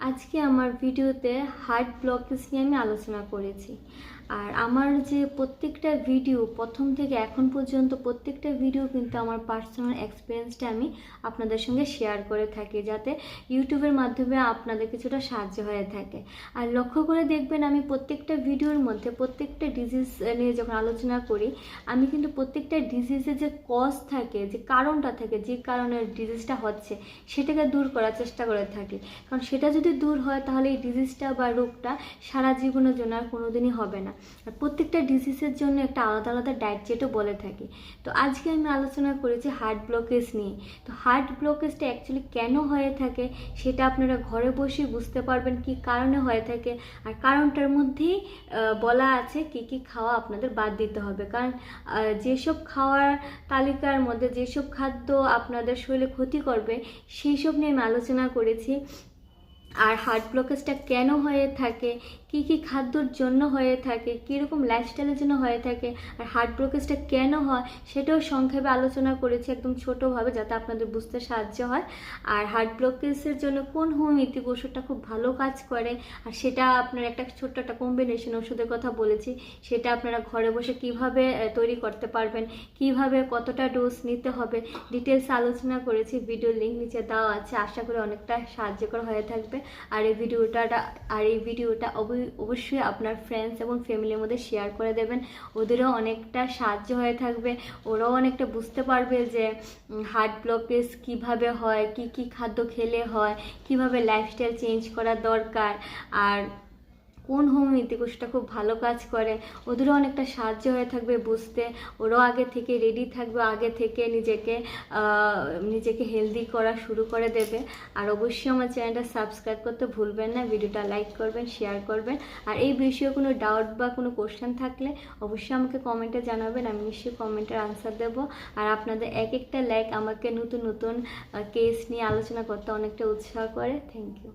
আজকে আমার ভিডিওতে হার্ট ব্লকেজ নিয়ে আমি আলোচনা করেছি। আর আমার যে প্রত্যেকটা ভিডিও, প্রথম থেকে এখন পর্যন্ত প্রত্যেকটা ভিডিও কিন্তু আমার পার্সোনাল এক্সপিরিয়েন্সটা আমি আপনাদের সঙ্গে শেয়ার করে থাকি, যাতে ইউটিউবের মাধ্যমে আপনাদের কিছুটা সাহায্য হয়ে থাকে। আর লক্ষ্য করে দেখবেন আমি প্রত্যেকটা ভিডিওর মধ্যে প্রত্যেকটা ডিজিজ নিয়ে যখন আলোচনা করি, আমি কিন্তু প্রত্যেকটা ডিজিজের যে কজ থাকে, যে কারণটা থাকে, যে কারণে ডিজিজটা হচ্ছে, সেটাকে দূর করার চেষ্টা করে থাকি। কারণ সেটা যদি দূর হয় তাহলে এই ডিজিজটা বা রোগটা সারা জীবনের জন্য আর কোনোদিনই হবে না। আর প্রত্যেকটা ডিজিজের জন্য একটা আলাদা আলাদা ডায়েট যেটা বলে থাকি। তো আজকে আমি আলোচনা করেছি হার্ট ব্লকেজ নিয়ে। তো হার্ট ব্লকেজটা অ্যাকচুয়ালি কেন হয়ে থাকে সেটা আপনারা ঘরে বসেই বুঝতে পারবেন কি কারণে হয়ে থাকে। আর কারণটার মধ্যেই বলা আছে কি কি খাওয়া আপনাদের বাদ দিতে হবে। কারণ যেসব খাওয়ার তালিকার মধ্যে যেসব খাদ্য আপনাদের শরীরে ক্ষতি করবে সেই সব নিয়ে আমি আলোচনা করেছি। আর হার্ট ব্লকেজটা কেন হয়ে থাকে? কি কি খাদ্যর জন্য হয়ে থাকে? কীরকম লাইফস্টাইলের জন্য হয়ে থাকে? আর হার্ট ব্লকেজটা কেন হয়? সেটাও সংক্ষেপে আলোচনা করেছি একদম ছোটোভাবে যাতে আপনাদের বুঝতে সাহায্য হয়। আর হার্ট ব্লকেজের জন্য কোন হোমিওপ্যাথিক ওষুধটা খুব ভালো কাজ করে? আর সেটা আপনার একটা ছোট্ট একটা কম্বিনেশন ওষুধের কথা বলেছি। সেটা আপনারা ঘরে বসে কীভাবে তৈরি করতে পারবেন? কীভাবে কতটা ডোজ নিতে হবে? ডিটেলস আলোচনা করেছি ভিডিও লিঙ্ক নিচে দেওয়া আছে। আশা করি অনেকটা সাহায্যকর হয়ে থাকবে। আর এই ভিডিওটা, আর এই ভিডিওটা অবৈ- অবশ্যই আপনার ফ্রেন্ডস এবং ফ্যামিলির মধ্যে শেয়ার করে দেবেন। ওদেরও অনেকটা সাহায্য হয়ে থাকবে। ওরাও অনেকটা বুঝতে পারবে যে হার্ট ব্লকেজ কীভাবে হয়, কি কি খাদ্য খেলে হয়, কীভাবে লাইফস্টাইল চেঞ্জ করা দরকার। আর কোন হোমিওপ্যাথিক ওষুধটা খুব ভালো কাজ করে? ওদেরও অনেকটা সাহায্য হয়ে থাকবে বুঝতে। ওরাও আগে থেকে রেডি থাকবে, আগে থেকে নিজেকে নিজেকে হেলদি করা শুরু করে দেবে। আর অবশ্যই আমার চ্যানেলটা সাবস্ক্রাইব করতে ভুলবেন না ভিডিওটা লাইক করবেন শেয়ার করবেন। আর এই বিষয়ে কোনো ডাউট বা কোনো কোশ্চেন থাকলে অবশ্যই আমাকে কমেন্টে জানাবেন, আমি নিশ্চয়ই কমেন্টের আনসার দেবো। আর আপনাদের এক একটা লাইক আমাকে নতুন নতুন কেস নিয়ে আলোচনা করতে অনেকটা উৎসাহ করে। Thank you